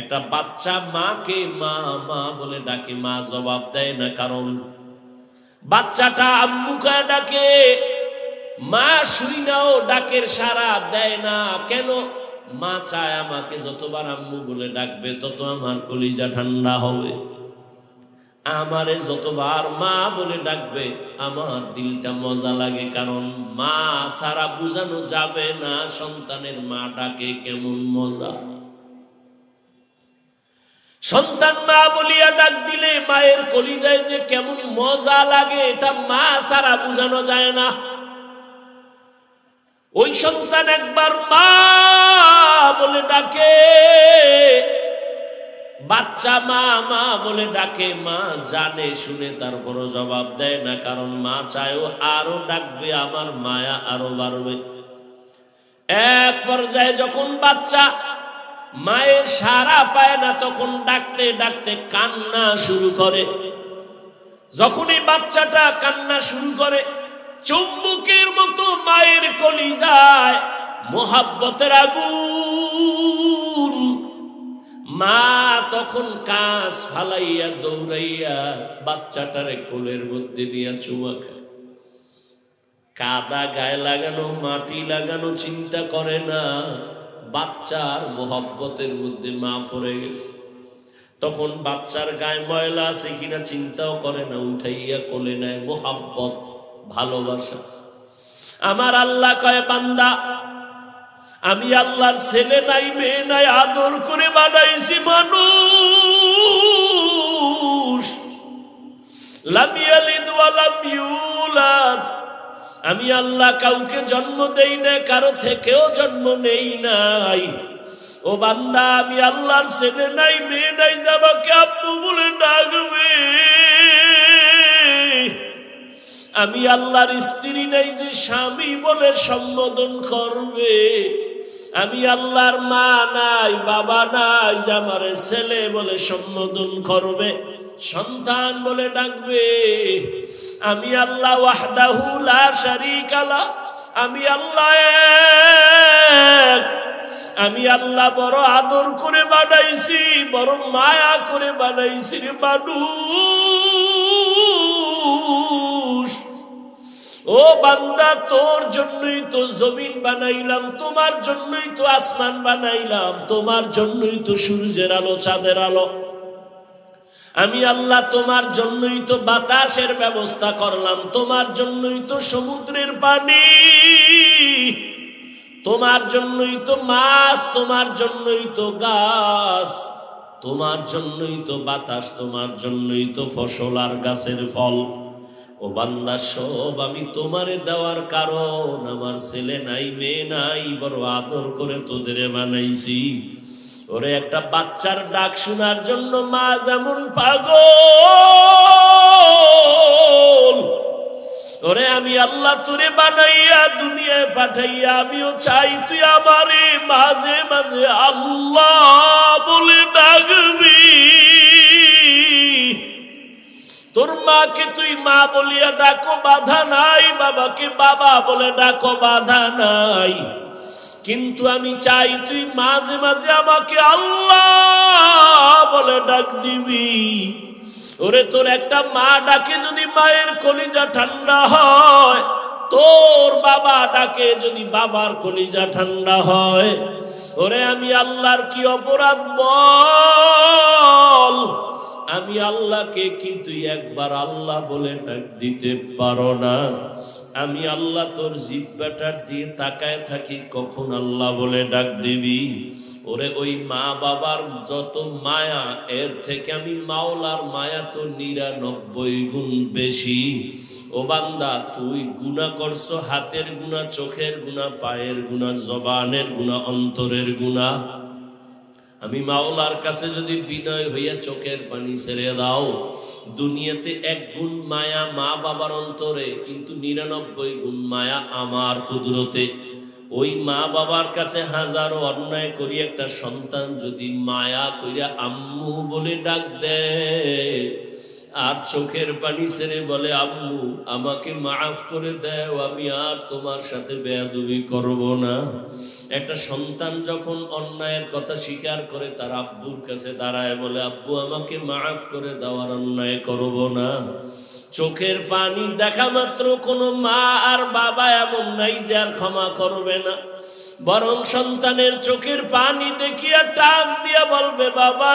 একটা বাচ্চা মাকে মা মা বলে ডাকে, মা জবাব দেয় না কারণ বাচ্চাটা আম্মুকা ডাকে, মা শুই নাও, ডাকের সারা দেয় না। কেন? মা চায় আমাকে যতবার আম্মু বলে ডাকবে, তত আমার কলিজা ঠান্ডা হবে। আমারে যতবার মা বলে ডাকবে, আমার দিলটা মজা লাগে কারণ মা সারা বুঝানো যাবে না সন্তানের মা ডাকে কেমন মজা। সন্তান মা বলিয়া ডাক দিলে মায়ের কলিজায় যে কেমন মজা লাগে, এটা মা সারা বুঝানো যায় না। ওই সন্তান একবার মা বলে ডাকে, বাচ্চা মা মা বলে ডাকে, মা জানে, শুনে, তারপরও জবাব দেয় না, কারণ মা চায়ও আরও ডাকবে, আমার মায়া আরও বাড়বে। এক পর্যায়ে যখন বাচ্চা মায়ের সারা পায় না তখন ডাকতে ডাকতে কান্না শুরু করে। যখনই বাচ্চাটা কান্না শুরু করে, চুম্বুকের মতো মায়ের কলি যায়, মোহাব্বতের আগুন। মা তখন কাজ ফালাইয়া, দৌড়াইয়া বাচ্চাটারে কোলের মধ্যে নিয়ে চুমা খায়। কাদা গায়ে লাগানো, মাটি লাগানো চিন্তা করে না। বাচ্চার মোহব্বতের মধ্যে মা পড়ে গেছে। তখন বাচ্চার গায়ে ময়লা আছে কিনা চিন্তাও করে না, উঠাইয়া কোলে নেয় মোহাব্বত, ভালোবাসা। আমার আল্লাহ কয়, বান্দা, আমি আল্লাহর ছেলে নাই, মেয়ে নাই, আদর করে বানাইছি মানুষ। লামিয়ালিদ ওয়ালাম ইউলাদ। আমি আল্লাহ কাউকে জন্ম দেই না, কারও থেকেও জন্ম নেই নাই। ও বান্দা, আমি আল্লাহর ছেলে নাই, মেয়ে নাই যাবাকে আপনি বলে ডাকবে। আমি আল্লাহর স্ত্রী নাই যে স্বামী বলে সম্বোধন করবে। আমি আল্লাহর মা নাই, বাবা নাই যে আমার ছেলে বলে সম্বোধন করবে, সন্তান বলে ডাকবে। আমি আল্লাহ ওয়াহদাহু লা শারীকা লা, আমি আল্লাহ এক। আমি আল্লাহ বড় আদর করে বানাইছি, বড় মায়া করে বানাইছি রে মানুষ। ও বান্দা, তোর জন্যই তো জমিন বানাইলাম, তোমার জন্যই তো আসমান বানাইলাম, তোমার জন্যই তো সূর্যের আলো, চাঁদের আলো। আমি আল্লাহ তোমার জন্যই তো বাতাসের ব্যবস্থা করলাম, তোমার জন্যই তো সমুদ্রের পানি, তোমার জন্যই তো মাছ, তোমার জন্যই তো গাছ, তোমার জন্যই তো বাতাস, তোমার জন্যই তো ফসল আর গাছের ফল। ও বান্দা, সব আমি তোমারে দেওয়ার কারণ, আমার ছেলে নাই, মেয়ে নাই, বড় আদর করে তোদের বানাইছি। ওরে একটা বাচ্চার ডাক শোনার জন্য মা যেমন পাগল। ওরে আমি আল্লাহ তোরে বানাইয়া, দুনিয়ায় পাঠাইয়া, আমিও চাই তুই আমারে মাঝে মাঝে আল্লাহ বলে ডাকবি। তোর মাকে তুই মা বলিয়া ডাকো, বাধা নাই। বাবাকে বাবা বলে ডাকো, বাধা নাই। কিন্তু আমি চাই তুই মাঝে মাঝে আমাকে আল্লাহ বলে ডাক দিবি। ওরে, তোর একটা মা ডাকে যদি মায়ের কলিজা ঠান্ডা হয়, তোর বাবা ডাকে যদি বাবার কলিজা ঠান্ডা হয়। ওরে, আমি আল্লাহর কি অপরাধ বল? আমি আল্লাহকে কি তুই একবার আল্লাহ বলে ডাক দিতে পারো না? আমি আল্লাহ তোর জিব্বাটার দিয়ে তাকায় থাকি, কখন আল্লাহ বলে ডাক দিবি? ওরে ওই মা বাবার যত মায়া, এর থেকে আমি মাওলার মায়া তো নিরানব্বই গুণ বেশি। ও বান্দা, তুই গুণা করছ হাতের গুণা চোখের গুণা পায়ের গুণা জবানের গুণা অন্তরের গুণা আমি মাওলার কাছে যদি বিনয় হইয়া চোখের পানি ছেড়ে দাও, দুনিয়াতে এক গুণ মায়া মা বাবার অন্তরে, কিন্তু নিরানব্বই গুণ মায়া আমার কুদরতে। ওই মা বাবার কাছে হাজারো অন্যায় করি একটা সন্তান যদি মায়া কইরা আম্মু বলে ডাক দেয় আর চোখের পানি ছেড়ে বলে আম্মু আমাকে মাফ করে দেও, আমি আর তোমার সাথে বেয়াদুবি করব না। একটা সন্তান যখন অন্যায়ের কথা স্বীকার করে, তার আব্বুর কাছে দাঁড়ায় বলে, আব্বু, আমাকে মাফ করে দেওয়ার অন্যায় করব না। চোখের পানি দেখা মাত্র কোনো মা আর বাবা এমন নাই যে আর ক্ষমা করবে না। বরং সন্তানের চোখের পানি দেখিয়া টান দিয়া বলবে, বাবা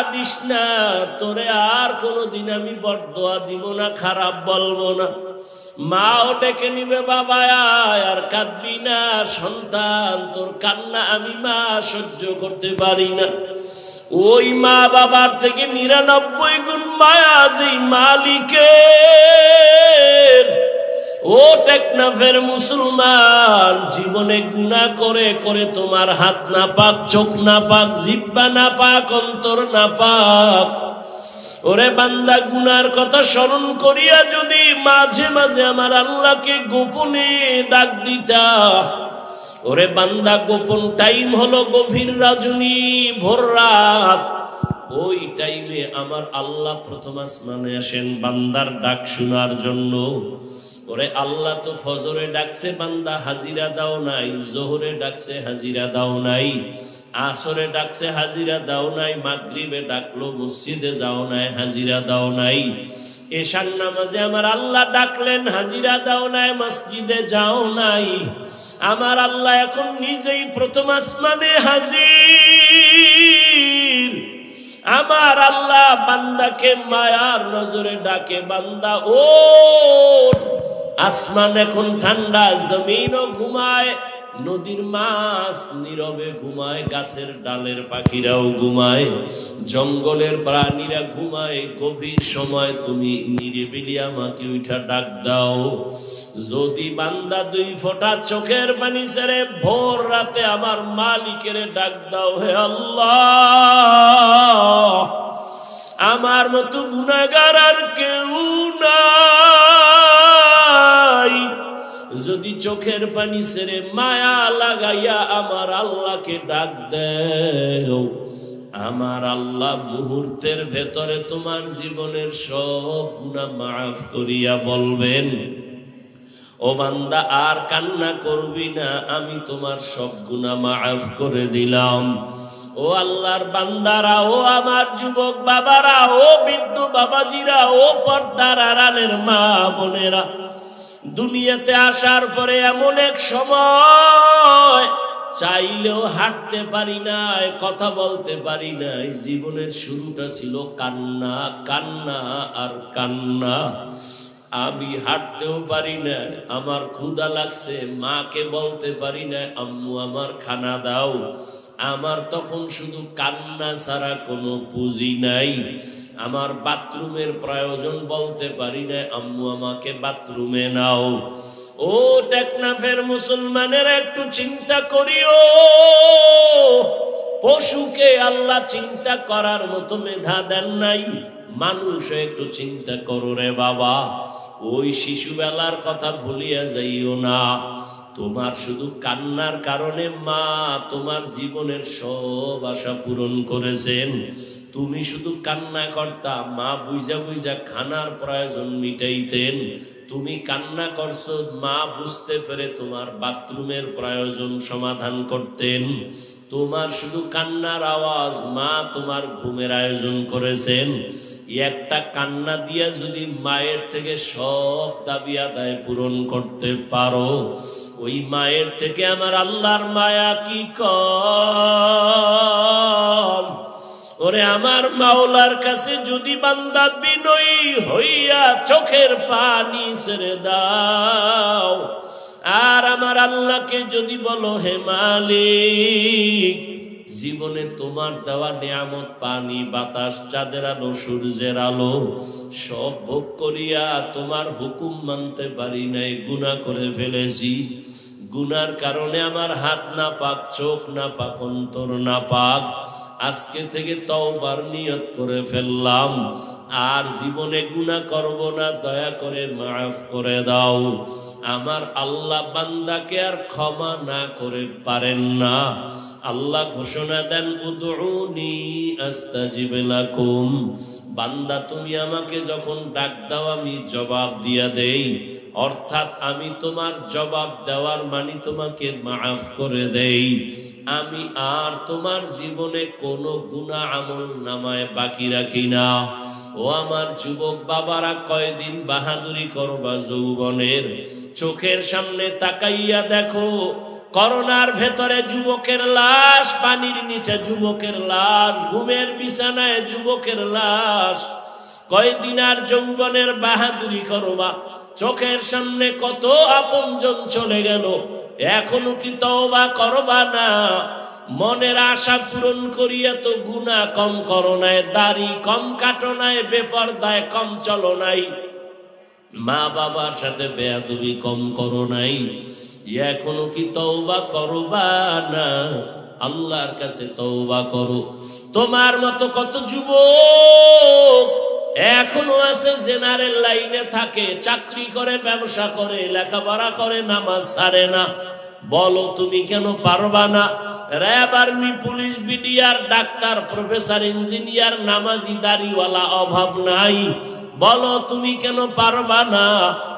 আর না, তোরে আর কোনোদিন আমি বরদোয়া দিব না, খারাপ বলব না। মাও ডেকে নিবে, বাবা আর কাঁদবি না, সন্তান, তোর কান্না আমি মা সহ্য করতে পারি না। ওই মা বাবার থেকে নিরানব্বই গুণ মায়া যেই মালিকের ও টেকনাফের মুসলমান, জীবনে গুণা করে করে তোমার হাত না পাক চোখ না পাক জিব্বা না পাক অন্তর না পাক ওরে বান্দা, গুনার কথা স্মরণ করিয়া যদি মাঝে মাঝে আমার আল্লাহকে গোপনে ডাক দিতা, ওরে বান্দা, গোপন টাইম হলো গভীর রাজনী, ভোর রাত। ওই টাইমে আমার আল্লাহ প্রথম আসমানে আসেন, বান্দার ডাক শোনার জন্য। ওরে আল্লাহ তো ফজরে ডাকছে, বান্দা হাজিরা দাও নাই, জোহরে ডাকছে, হাজিরা দাও নাই, আসরে ডাকছে, হাজিরা দাও নাই, মাগরিবে ডাকলো, মসজিদে যাও নাই, হাজিরা দাও নাই। এশার নামাজে আমার আল্লাহ ডাকলেন, হাজিরা দাও নাই, মসজিদে যাও নাই। আমার আল্লাহ এখন নিজেই প্রথম আসমানে হাজির। আমার আল্লাহ বান্দাকে মায়ার নজরে ডাকে, বান্দা ও আসমান এখন ঠান্ডা, জমিনও ঘুমায়, নদীর মাছ নীরবে ঘুমায়, গাছের ডালের পাখিরাও ঘুমায়, জঙ্গলের প্রাণীরা ঘুমায়, গভীর সময় তুমি নিরিবিলি আমাকে উঠা ডাক দাও। যদি বান্দা দুই ফোঁটা চোখের পানি ছেড়ে ভোর রাতে আমার মালিকের ডাক দাও হে আল্লাহ, আমার মতো গুণাগার আর কেউ নাই যদি চোখের পানি ছেড়ে মায়া লাগাইয়া আমার আল্লাহকে ডাক দেও, আমার আল্লাহ মুহূর্তের ভেতরে তোমার জীবনের সব গুণা মাফ করিয়া বলবেন, ও বান্দা, আর কান্না করবি না, আমি তোমার সব গুণা মাফ করে দিলাম। ও আল্লাহর বান্দারা, ও আমার যুবক বাবারা, ও বৃদ্ধ বাবাজিরা, ও পর্দার আড়ালের মা বোনেরা দুনিয়াতে আসার পরে এমন এক সময় চাইলেও হাঁটতে পারি নাই কথা বলতে পারি নাই জীবনের শুরুটা ছিল কান্না কান্না আর কান্না। আমি হাঁটতেও পারি না, আমার ক্ষুধা লাগছে, মাকে বলতে পারি না, আম্মু, আমার খানা দাও। আমার তখন শুধু কান্না ছাড়া কোনো পুঁজি নাই। আমার বাথরুমের প্রয়োজন বলতে পারি না, আম্মু আমাকে বাথরুমে নাও। ও টেকনাফের মুসলমানের একটু চিন্তা করিও। পশুকে আল্লাহ চিন্তা করার মতো মেধা দেন নাই মানুষ একটু চিন্তা করো রে বাবা। ওই শিশুবেলার কথা ভুলিয়া যাইও না। তোমার শুধু কান্নার কারণে মা তোমার জীবনের সব আশা পূরণ করেছেন। তুমি শুধু কান্না করতা, মা বুঝা বুঝা খানার প্রয়োজন মিটাইতেন। তুমি কান্না করছ, মা বুঝতে পেরে তোমার বাথরুমের প্রয়োজন সমাধান করতেন। তোমার শুধু কান্নার আওয়াজ, মা তোমার ঘুমের আয়োজন করেছেন। একটা কান্না দিয়া যদি মায়ের থেকে সব দাবি আদায় পূরণ করতে পারো, ওই মায়ের থেকে আমার আল্লাহর মায়া কি কম? ওরে আমার মাওলার কাছে যদি বান্দা বিনয়ী হইয়া চোখের পানি ছেড়ে দাও, আর আমার আল্লাহকে যদি বলো, হে মালিক, জীবনে তোমার দেওয়া নিয়ামত, পানি, বাতাস, চাঁদের আলো, সূর্যের আলো, সব ভোগ করিয়া তোমার হুকুম মানতে পারি নাই গুণা করে ফেলেছি। গুনার কারণে আমার হাত না পাক চোখ না পাক অন্তর না পাক আজকে থেকে তওবার নিয়ত করে ফেললাম। আর জীবনে গুনাহ করব না, দয়া করে মাফ করে দাও। আমার আল্লাহ বান্দাকে আর ক্ষমা না করে পারেন না। আল্লাহ ঘোষণা দেন, উদউনি আস্তাজিব লাকুম। বান্দা, তুমি আমাকে যখন ডাক দাও, আমি জবাব দিয়া দেই। অর্থাৎ, আমি তোমার জবাব দেওয়ার মানি তোমাকে মাফ করে দেই। আমি আর তোমার জীবনে কোনো গুণা আমল নামায় বাকি রাখি না। ও আমার যুবক বাবারা, কয়দিন বাহাদুরি করবা যৌবনের? চোখের সামনে তাকাইয়া দেখো, করোনার ভেতরে যুবকের লাশ, পানির নিচে যুবকের লাশ, ঘুমের বিছানায় যুবকের লাশ। কয়দিন আর যৌবনের বাহাদুরি করবা? চোখের সামনে কত আপনজন চলে গেল। এখনও কি তওবা করবা না? মনের আশা পূরণ করিয়া তো গুণা কম করো নাই, দাড়ি কম কাটো নাই, বেপরদায় কম চলো নাই। মা বাবার সাথে বেয়াদবি কম করো নাই। এখনও কি তওবা করবা না? আল্লাহর কাছে তওবা করো। তোমার মতো কত যুবক এখনও আছে জেনারেল লাইনে থাকে, চাকরি করে, ব্যবসা করে, লেখাপড়া করে, নামাজ ছাড়ে না। বলো তুমি কেন পারবা না? RAB army, police, BDR, doctor, professor, engineer, নামাজি, দাড়িওয়ালা, অভাব নাই। বলো তুমি কেন পারবা না?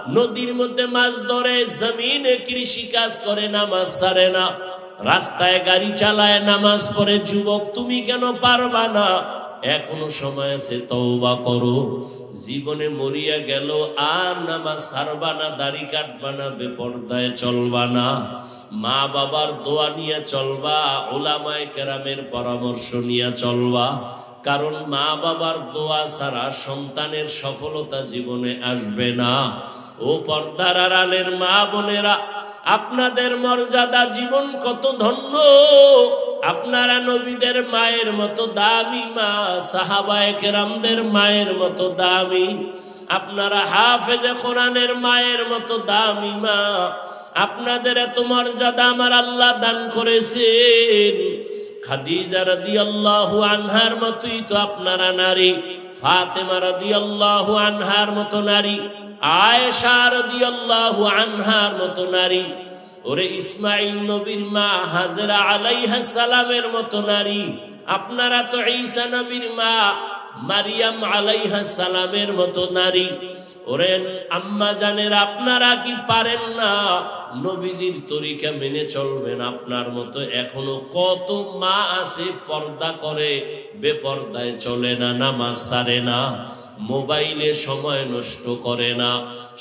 নদীর মধ্যে মাছ ধরে, জমিনে কৃষি কাজ করে, নামাজ ছাড়ে না। রাস্তায় গাড়ি চালায়, নামাজ পড়ে, যুবক, তুমি কেন পারবা না? এখনও সময় আছে, তওবা করো। জীবনে মরিয়া গেল, আর নামা সারবা না, দাড়ি কাটবা না, বেপর্দায় চলবা না। মা বাবার দোয়া নিয়ে চলবা, ওলামায় কেরামের পরামর্শ নিয়ে চলবা। কারণ মা বাবার দোয়া ছাড়া সন্তানের সফলতা জীবনে আসবে না। ও পর্দার আড়ালের মা বোনেরা, আপনাদের মর্যাদা জীবন কত ধন্য। আপনারা নবীদের মায়ের মতো দামি মা সাহাবায়ে কেরামদের মায়ের মতো দামি। আপনারা হাফেজে কোরআনের মায়ের মতো দামি মা। আপনাদের এত মর্যাদা আমার আল্লাহ দান করেছেন। খাদিজা রাদিয়াল্লাহু আনহার মতোই তো আপনারা নারী। ফাতেমা রাদিয়াল্লাহু আনহার মতো নারী। আয়েশা রাদিয়াল্লাহু আনহার মতো নারী। ওরে ইসমাইল নবীর মা হাজরা আলাইহা সালামের মতো নারী, আপনারা তো ঈসা নবীর মা মারিয়াম আলাইহা সালামের মতো নারী। ওরে আম্মা জানের, আপনারা কি পারেন না? নবীজির তরিকা মেনে চলবেন আপনার মতো। এখনও কত মা আছে, পর্দা করে, বেপর্দায় চলে না, নামাজ সারে না, মোবাইলে সময় নষ্ট করে না,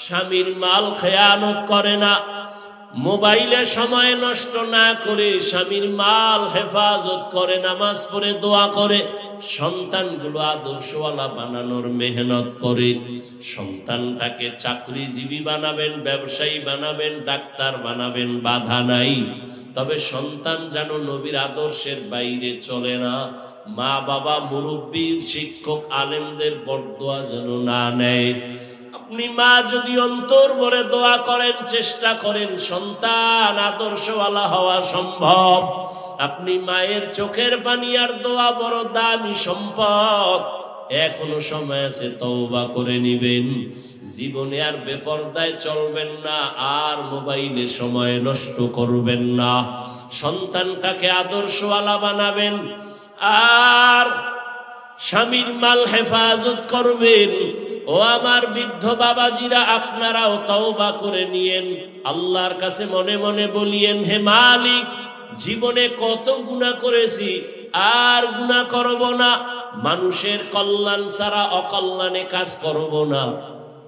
স্বামীর মাল খেয়ানত করে না। মোবাইলে সময় নষ্ট না করে স্বামীর মাল হেফাজত করে, নামাজ পড়ে, দোয়া করে, সন্তানগুলো আদর্শওয়ালা বানানোর মেহনত করে। সন্তানটাকে চাকরিজীবী বানাবেন, ব্যবসায়ী বানাবেন, ডাক্তার বানাবেন, বাধা নাই। তবে সন্তান যেন নবীর আদর্শের বাইরে চলে না মা বাবা মুরব্বী, শিক্ষক, আলেমদের বরদোয়া যেন না নেয়। আপনি মা যদি অন্তর ভরে দোয়া করেন, চেষ্টা করেন, সন্তান, আদর্শওয়ালা হওয়া সম্ভব। আপনি মায়ের চোখের পানি আর দোয়া বড় দামি সম্পদ। এখনও সময় আছে, তওবা করে নিবেন। জীবনে আর বেপরদায় চলবেন না, আর মোবাইলে সময় নষ্ট করবেন না। সন্তানটাকে আদর্শওয়ালা বানাবেন, আর স্বামীর মাল হেফাজত করবেন। ও আমার বৃদ্ধ বাবাজিরা, আপনারাও তওবা করে নিয়েন। আল্লাহর কাছে মনে মনে বলিয়েন, হে মালিক, জীবনে কত গুণা করেছি, আর গুণা করব না। মানুষের কল্যাণ ছাড়া অকল্যাণে কাজ করব না।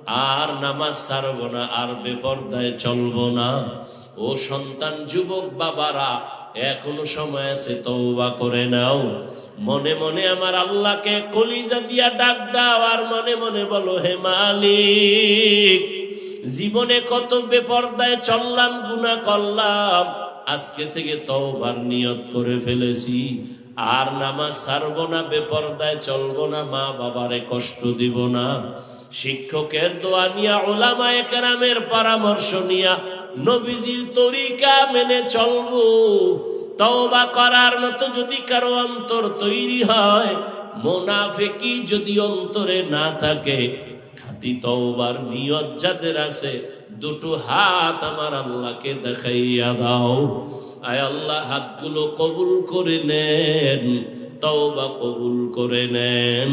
আর নামাজ ছাড়ব না, আর বেপর্দায় চলব না। ও সন্তান, যুবক বাবারা, এখনও সময় আছে, তওবা করে নাও। মনে মনে আমার আল্লাহকে কলিজা দিয়া ডাক দাও আর মনে মনে বলো, হে মালিক, জীবনে কত বেপর্দায় চললাম, গুনাহ করলাম, আজকে থেকে তওবার নিয়ত করে ফেলেছি। আর নামাজ ছাড়বো না, বেপর্দায় চলবো না, মা বাবারে কষ্ট দিব না। শিক্ষকের দোয়া নিয়া ওলামায়ে কেরামের পরামর্শ নিয়া, নবীজির তরিকা মেনে চলবো। তওবা করার মতো যদি কারও অন্তর তৈরি হয় মোনাফেকি যদি অন্তরে না থাকে, খাঁটি তওবার নিয়ত যাদের আছে, দুটো হাত আমার আল্লাহকে দেখাইয়া দাও। আয় আল্লাহ, হাতগুলো কবুল করে নেন, তওবা কবুল করে নেন।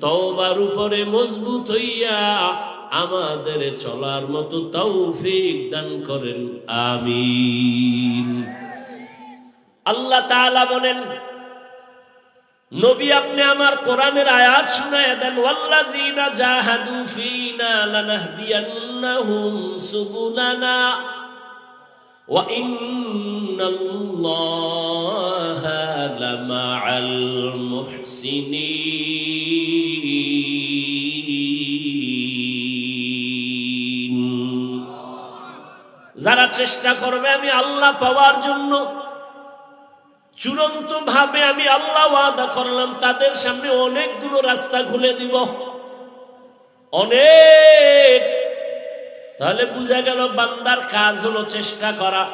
তওবার উপরে মজবুত হইয়া আমাদের চলার মতো তৌফিক দান করেন, আমিন। আল্লাহ তাআলা বলেন, নবী আপনি আমার কোরআনের আয়াত শুনায় দেন, ওয়াল্লাযীনা ওয়া যারা চেষ্টা করবে আমি আল্লাহ পাওয়ার জন্য চূড়ান্ত ভাবে আমি আল্লাহ ওয়াদা করলাম, তাদের সামনে অনেকগুলো রাস্তা খুলে দিব। অনেক। তাহলে বুঝা গেল বান্দার কাজ হলো চেষ্টা করা।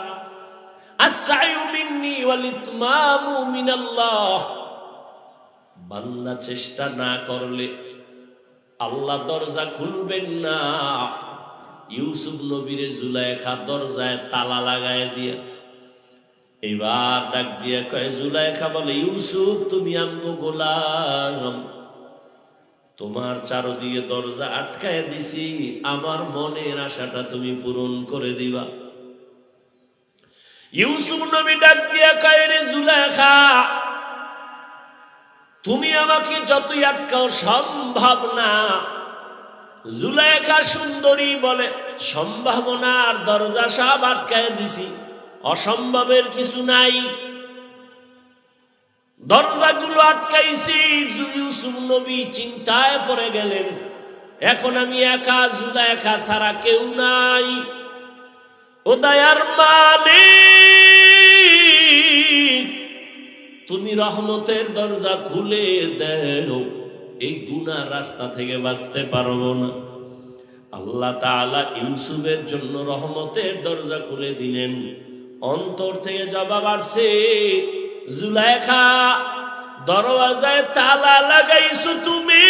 বান্দা চেষ্টা না করলে আল্লাহ দরজা খুলবেন না। ইউসুফ নবীরে জুলাইখা দরজায় তালা লাগায় দিয়া এবার ডাক দিয়া কয়, জুলাইখা বলে, ইউসুফ, তুমি আমগো গোলাম। তোমার চারদিকে দরজা আটকায় দিছি। আমার মনের আশাটা তুমি পূরণ করে দিবা। ইউসুফ নবী ডাক দিয়া কয়, রে জুলাইখা, তুমি আমাকে যতই আটকাও, সম্ভব না। জুলাইখা সুন্দরী বলে সম্ভাবনার দরজা সব আটকায় দিছি। অসম্ভবের কিছু নাই। দরজাগুলো আটকাইছি ইউসুফ নবী চিন্তায় পড়ে গেলেন, এখন আমি একা, জুদা একা ছাড়া কেউ নাই। ও দয়ার মালিক, তুমি রহমতের দরজা খুলে দেও, এই গুনার রাস্তা থেকে বাঁচতে পারব না। আল্লাহ তাআলা ইউসুফের জন্য রহমতের দরজা খুলে দিলেন। অন্তর থেকে জবাব আসছে জুলাইখা, দরওয়াজায় তালা লাগাইছো তুমি?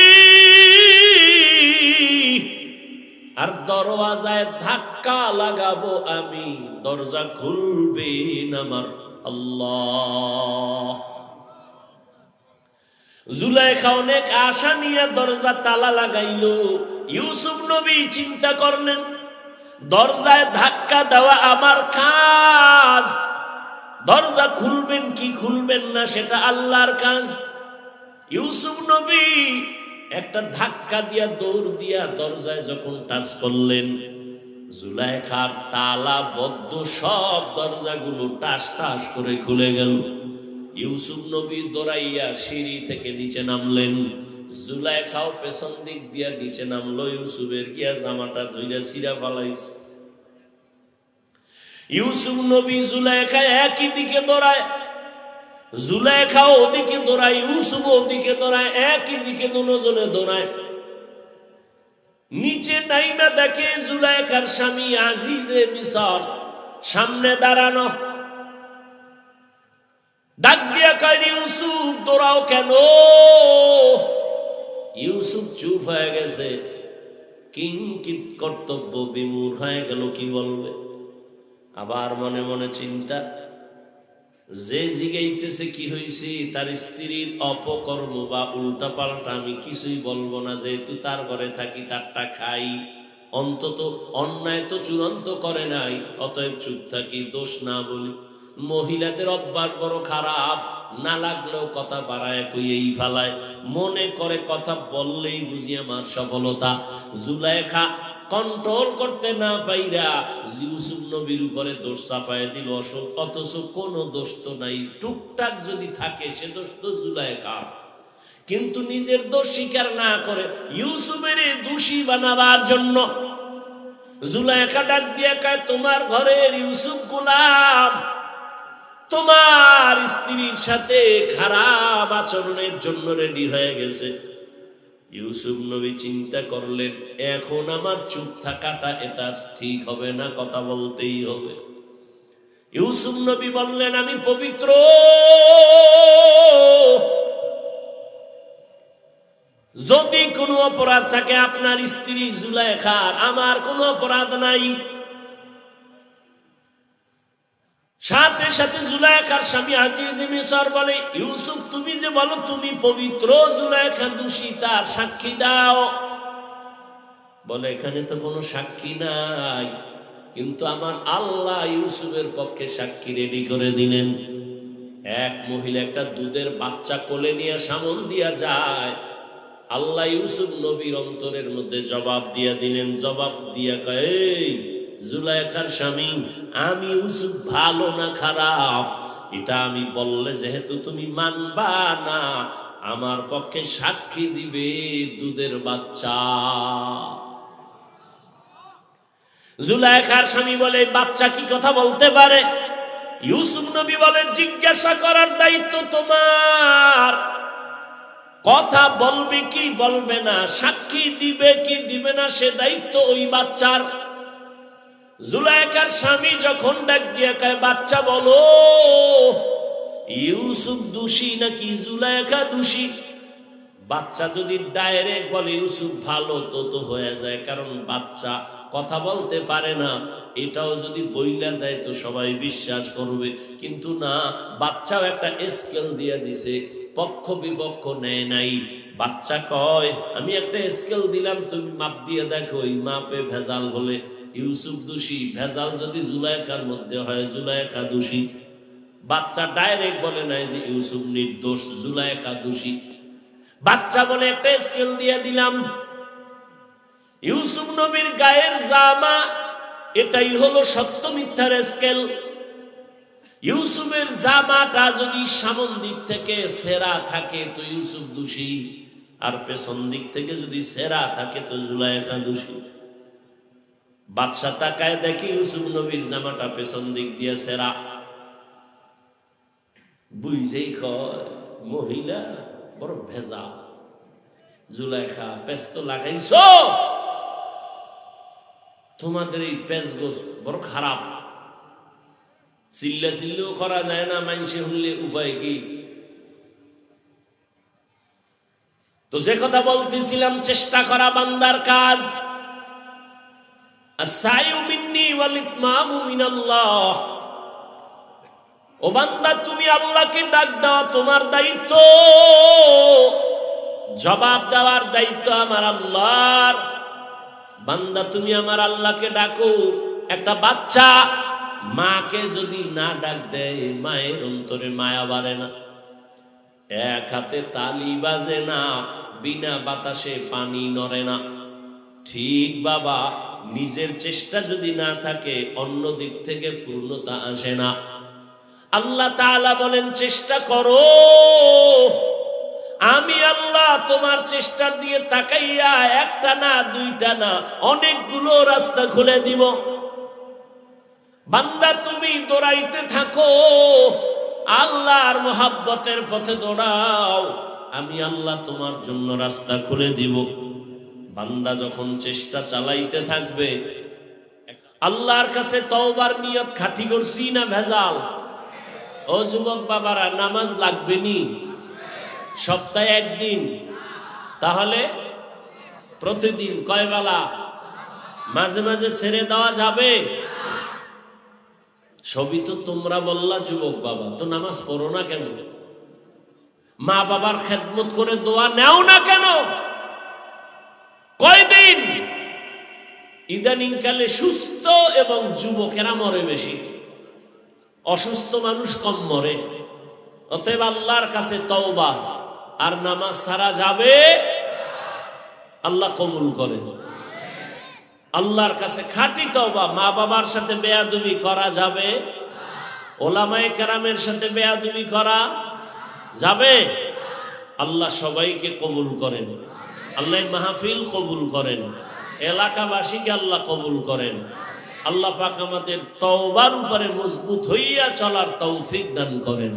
আর দরওয়াজায় ধাক্কা লাগাবো আমি, দরজা খুলবেন আমার আল্লাহ। জুলাইখা অনেক আশা নিয়ে দরজা তালা লাগাইল। ইউসুফ নবী চিন্তা করলেন দরজায় ধাক্কা দেওয়া আমার কাজ। দরজা খুলবেন কি খুলবেন না সেটা আল্লাহর কাজ। ইউসুফ নবী একটা ধাক্কা দিয়া দৌড় দিয়া দরজায় যখন টাচ করলেন, জুলাইখার তালা, বদ্ধ সব দরজাগুলো টাস টাস করে খুলে গেল। ইউসুফ নবী দৌড়াইয়া সিঁড়ি থেকে নিচে নামলেন। জুলাইখাও পেছন দিক দিয়া নিচে নামলো ইউসুফের গিয়া জামাটা ধইরা সিরা ফালাইছে। ইউসুফ নবী জুলাইখা একই দিকে দৌড়ায়, জুলাইখাও ওদিকে দৌড়ায় ইউসুফ ওদিকে দৌড়ায়, একই দিকে দুজনে দৌড়ায়। নিচে নাইমা দেখে জুলাইখার স্বামী আজিজে মিশর সামনে দাঁড়ানো। ডাক দিয়া কয়, ইউসুফ, দৌড়াও কেন? ইউসুফ চুপ হয়ে গেছে। কিংকিত কর্তব্য বিমূর হয়ে গেল, কি বলবে? আবার মনে মনে চিন্তা, যে জিগাইতেছে কি হয়েছে তার স্ত্রীর অপকর্ম বা উল্টা পাল্টা আমি কিছুই বলব না, যেহেতু তার ঘরে থাকি, তারটা খাই। অন্তত অন্যায় তো চূড়ান্ত করে নাই, অতএব চুপ থাকি, দোষ না বলি। মহিলাদের অভ্যাস বড় খারাপ না লাগলেও কথা বাড়ায় কই এই ফালায়। মনে করে কথা বললেই বুঝি আমার সফলতা। জুলাইখা কন্ট্রোল করতে না পাইরা ইউসুফ নবীর উপরে দোষ চাপায় দিল অথচ কোনো দোষ তো নাই। টুকটাক যদি থাকে, সে দোষ তো জুলাইখা। কিন্তু নিজের দোষ স্বীকার না করে ইউসুফের দোষী বানাবার জন্য জুলাইখা ডাক দিয়ে কয়, তোমার ঘরের ইউসুফ গোলাম তোমার স্ত্রীর সাথে খারাপ আচরণের জন্য রেডি হয়ে গেছে। ইউসুফ নবী চিন্তা করলেন, এখন আমার চুপ থাকাটা এটা ঠিক হবে না, কথা বলতেই হবে। ইউসুফ নবী বললেন, আমি পবিত্র। যদি কোনো অপরাধ থাকে, আপনার স্ত্রী জুলাইখার, আমার কোনো অপরাধ নাই। সাথে সাথে জুলাইখার স্বামী আজিজ মিসর বলে ইউসুফ তুমি যে বলো তুমি পবিত্র জুলাইখা দোষী তার সাক্ষী দাও। বলে এখানে তো কোনো সাক্ষী নাই কিন্তু আমার আল্লাহ ইউসুফের পক্ষে সাক্ষী রেডি করে দিলেন। এক মহিলা একটা দুধের বাচ্চা কোলে নিয়ে সামন দিয়া যায়। আল্লাহ ইউসুফ নবীর অন্তরের মধ্যে জবাব দিয়া দিলেন। জবাব দিয়া কয় "এই, জুলাইখার স্বামী, আমি ইউসুফ ভালো না খারাপ? এটা আমি বললে যেহেতু তুমি মানবা না, আমার পক্ষে সাক্ষী দিবে দুধের বাচ্চা। জুলাইখার স্বামী বলে, বাচ্চা কি কথা বলতে পারে? ইউসুফ নবী বলে, জিজ্ঞাসা করার দায়িত্ব তোমার। কথা বলবে কি বলবে না, সাক্ষী দিবে কি দিবে না, সে দায়িত্ব ওই বাচ্চার। জুলাইকার স্বামী যখন ডাক দিয়ে কয়, বাচ্চা বলো, ইউসুফ দোষী নাকি জুলাইকা দোষী? বাচ্চা যদি ডাইরেক্ট বলে, ইউসুফ ভালো তো তো হয়ে যায়, কারণ বাচ্চা কথা বলতে পারে না। এটাও যদি বইলা দেয়, তো সবাই বিশ্বাস করবে। কিন্তু না, বাচ্চাও একটা স্কেল দিয়ে দিছে, পক্ষ বিপক্ষ নেয় নাই। বাচ্চা কয়, আমি একটা স্কেল দিলাম, তুমি মাপ দিয়ে দেখো ওই মাপে ভেজাল হলে ইউসুফ দোষী, ভেজাল যদি জুলাইখার মধ্যে হয়, জুলাইখা দোষী। বাচ্চা ডাইরেক্ট বলে নাই যে ইউসুফ নির্দোষ, জুলাইখা দোষী। বাচ্চা বলে একটা স্কেল দিয়ে দিলাম। ইউসুফ নবীর গায়ের জামা, এটাই হলো সত্য মিথ্যার স্কেল ইউসুফের জামাটা যদি সামন দিক থেকে সেরা থাকে, তো ইউসুফ দোষী। আর পেছন দিক থেকে যদি সেরা থাকে, তো জুলাইখা দোষী। বাদশা তাকায় দেখি ইউসুফ নবীর জামাটা পেছন দিক দিয়ে সেরা। বুঝেই কয়, মহিলা, বড় ভেজা জুলাইখা পেস তো লাগাইছো? তোমাদের এই পেস গোস বড় খারাপ। চিল্লা চিল্লেও করা যায় না, মাইনসে শুনলে উপায় কি? তো যে কথা বলতেছিলাম, চেষ্টা করা বান্দার কাজ। ও বান্দা, তুমি আল্লাহকে ডাক দেওয়া তোমার দায়িত্ব। জবাব দেওয়ার দায়িত্ব আমার আল্লাহর। বান্দা, তুমি আমার আল্লাহকে ডাকো। একটা বাচ্চা মাকে যদি না ডাক দেয়, মায়ের অন্তরে মায়া বাড়ে না। এক হাতে তালি বাজে না, বিনা বাতাসে পানি নড়ে না। ঠিক বাবা নিজের চেষ্টা যদি না থাকে, অন্য দিক থেকে পূর্ণতা আসে না। আল্লাহ বলেন, চেষ্টা করো। আমি আল্লাহ তোমার চেষ্টা দিয়ে তাকাইয়া একটা না, দুইটা না, অনেকগুলো রাস্তা খুলে দিব। বান্দা, তুমি দৌড়াইতে থাকো। আল্লাহর মোহাব্বতের পথে দৌড়াও। আমি আল্লাহ তোমার জন্য রাস্তা খুলে দিব। বান্দা যখন চেষ্টা চালাইতে থাকবে, আল্লাহর কাছে তওবার নিয়ত খাটি করছি না ভেজাল? ও যুবক বাবারা, নামাজ লাগবে নি? সপ্তাহে একদিন। তাহলে প্রতিদিন কয় বেলা? মাঝে মাঝে ছেড়ে দেওয়া যাবে? সবই তো তোমরা বললা যুবক বাবা, তো নামাজ পড়ো না কেন? মা বাবার খেদমত করে দোয়া নেও না কেন? কয়দিন? ইদানিং কালে সুস্থ এবং যুবকেরা মরে বেশি। অসুস্থ মানুষ কম মরে। অতএব আল্লাহর কাছে তওবা। আর নামাজ সারা যাবে আল্লাহ কবুল করে আল্লাহর কাছে খাটি তওবা। মা বাবার সাথে বেয়াদুবি করা যাবে ওলামায়ে কেরামের সাথে বেয়াদুবি করা যাবে আল্লাহ সবাইকে কবুল করেন। আল্লাহ মাহফিল কবুল করেন। এলাকাবাসীকে আল্লাহ কবুল করেন। আল্লাহ পাক আমাদের তওবার উপরে মজবুত হইয়া চলার তৌফিক দান করেন।